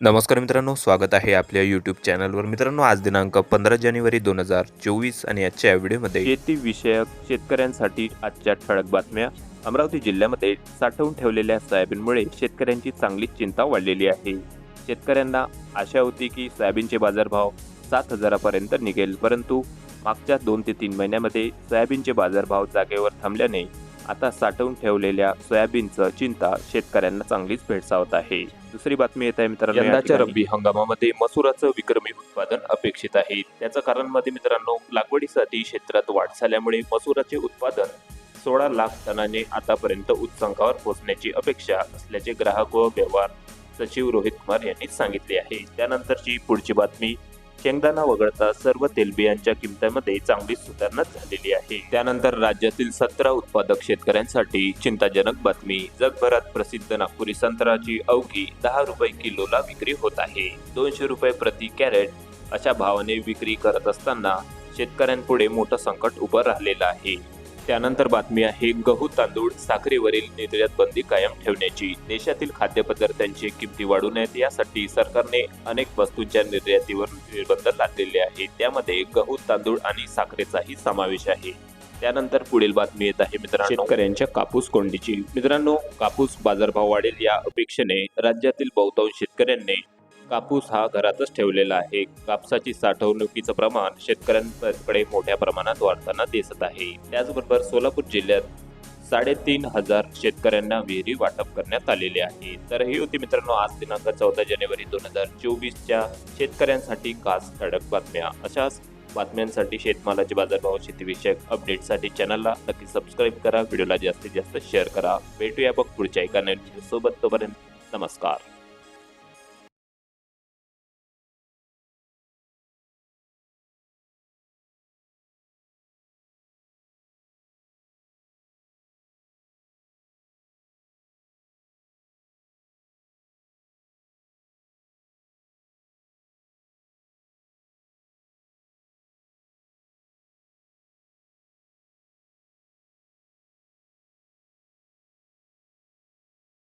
नमस्कार मित्रांनो स्वागत आहे आपल्या यूट्यूब चॅनलवर मित्रांनो आज दिनांक पंधरा जानेवारी दोन हजार चोवीस आणि आजच्या या व्हिडिओमध्ये शेती विषयक शेतकऱ्यांसाठी आजच्या ठळक बातम्या. अमरावती जिल्ह्यामध्ये साठवून ठेवलेल्या सोयाबीनमुळे शेतकऱ्यांची चांगलीच चिंता वाढलेली आहे. शेतकऱ्यांना आशा होती की सोयाबीनचे बाजारभाव सात हजारापर्यंत निघेल परंतु मागच्या दोन ते तीन महिन्यामध्ये सोयाबीनचे बाजारभाव जागेवर थांबल्याने आता साठवून ठेवलेल्या सोयाबीनचं चिंता शेतकऱ्यांना चांगलीच भेडसावत आहे. दुसरी बातमी येत आहे मित्रांनो यंदाच्या रब्बी हंगामामध्ये मसुराचं विक्रमी उत्पादन अपेक्षित आहे. त्याचं कारण मध्ये मित्रांनो लागवडीसाठी क्षेत्रात वाढ झाल्यामुळे मसुराचे उत्पादन सोळा लाख टनाने आतापर्यंत उच्चांकावर पोहोचण्याची अपेक्षा असल्याचे ग्राहक व व्यवहार सचिव रोहित कुमार यांनी सांगितले आहे. त्यानंतरची पुढची बातमी शेंगदाणा वगळता सर्व तेलबियांच्या किमतीमध्ये चांगली सुधारणा झालेली आहे. त्यानंतर राज्यातील सतरा उत्पादक शेतकऱ्यांसाठी चिंताजनक बातमी. जगभरात प्रसिद्ध नागपुरी संत्र्याची अवघी दहा रुपये किलोला विक्री होत आहे. दोनशे रुपये प्रति कॅरेट अशा भावाने विक्री करत असताना शेतकऱ्यांपुढे मोठं संकट उभं राहिलेलं आहे. त्यानंतर बातमी आहे गहू तांदूळ साखरेवरील निर्यात बंदी कायम ठेवण्याची. देशातील खाद्यपदार्थांची किमती वाढू नयेत यासाठी सरकारने अनेक वस्तूंच्या निर्यातीवर निर्बंध लादलेले आहेत. त्यामध्ये गहू तांदूळ आणि साखरेचाही समावेश आहे. त्यानंतर पुढील बातमी येत आहे मित्रांनो. शेतकऱ्यांच्या कापूस कोंडीची. मित्रांनो कापूस बाजारभाव वाढेल या अपेक्षेने राज्यातील बहुतांश शेतकऱ्यांनी कापूस हा घरातच ठेवलेला आहे. कापसाची साठवणुकीचं प्रमाण शेतकऱ्यांकडे मोठ्या प्रमाणात वाढताना दिसत आहे. त्याचबरोबर सोलापूर जिल्ह्यात साडेतीन हजार शेतकऱ्यांना विहिरी वाटप करण्यात आलेले आहे. तर ही होती मित्रांनो आज दिनांक चौदा जानेवारी दोन हजार चोवीसच्या शेतकऱ्यांसाठी खास ठळक बातम्या. अशाच बातम्यांसाठी शेतमालाचे बाजारभाव शेतीविषयक अपडेटसाठी चॅनलला नक्की सबस्क्राईब करा. व्हिडिओला जास्तीत जास्त शेअर करा. भेटूया बघ पुढच्या एका नवीन सोबत तोपर्यंत नमस्कार.